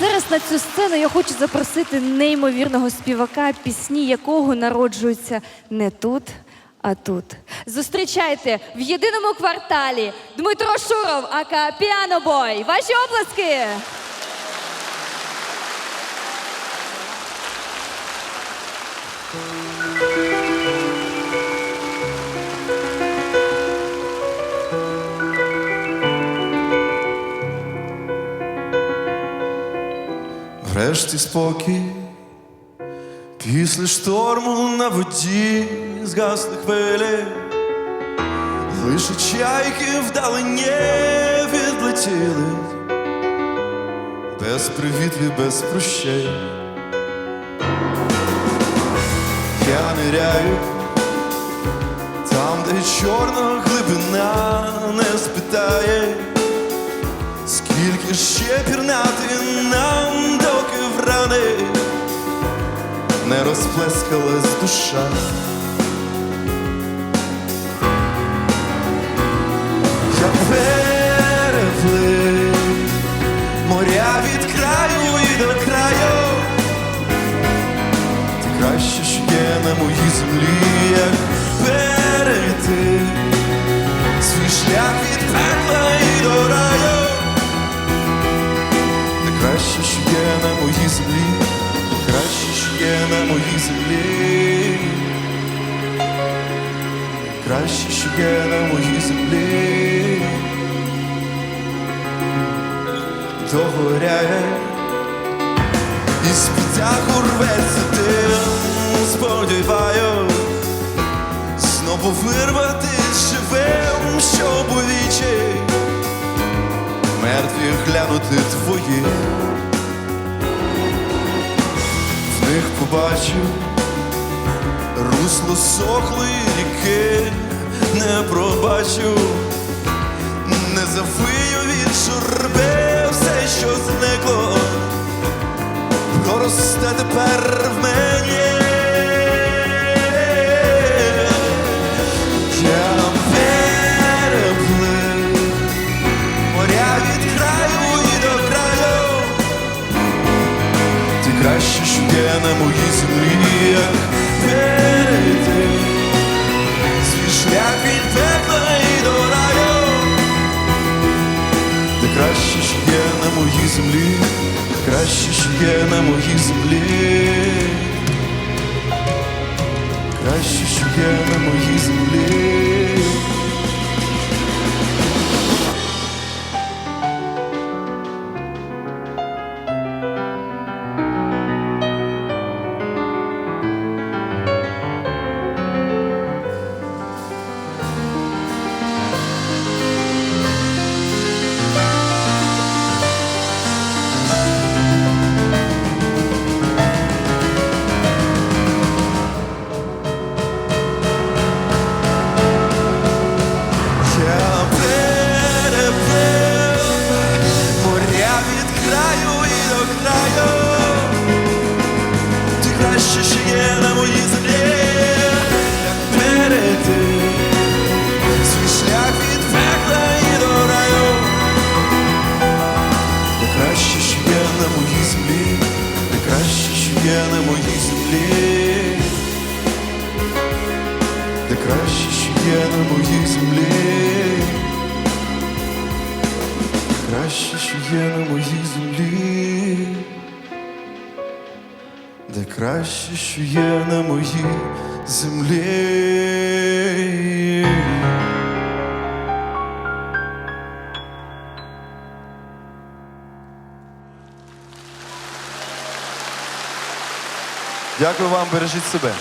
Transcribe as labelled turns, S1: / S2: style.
S1: зараз на цю сцену я хочу запросити неймовірного співака, пісні якого народжуються не тут, а тут. Зустрічайте в єдиному кварталі Дмитро Шуров, ака Піанобой. Ваші оплески!
S2: Врешті спокій, після шторму на воді згасли хвилі, лише чайки вдалині відлетіли, без привітів, без прощей. Я ниряю там, де чорна глибина не спитає. Скільки ще пірнати нам, доки рани не розплескалась душа. Я переплив моря від краю і до краю. Ти краще, що є на моїй землі, як перейти свій шлях від пекла і до раю. Землі, краще, що є на моїй землі, догоряє, і з підтягу рветься дим, сподіваю, знову вирвати живим, щоб у вічі мертві глянути твої, в них побачив русло сохлої ріки, не пробачу, не завию від журби все, що зникло, проросте тепер в мені. Є на моїй землі, як перейти свій шлях від пекла і до раю. Ти краще, ж є на моїй землі, краще, ж є на моїй землі. Краю. Ти краще, що є на моїй землі, як перейти свій шлях від пекла і до раю. Ти краще, що є на моїй землі, ти краще, що є на моїй землі. Де краще, що є на моїй землі, краще, що є на моїй землі, де краще, що є на моїй землі. Дякую вам, бережіть себе.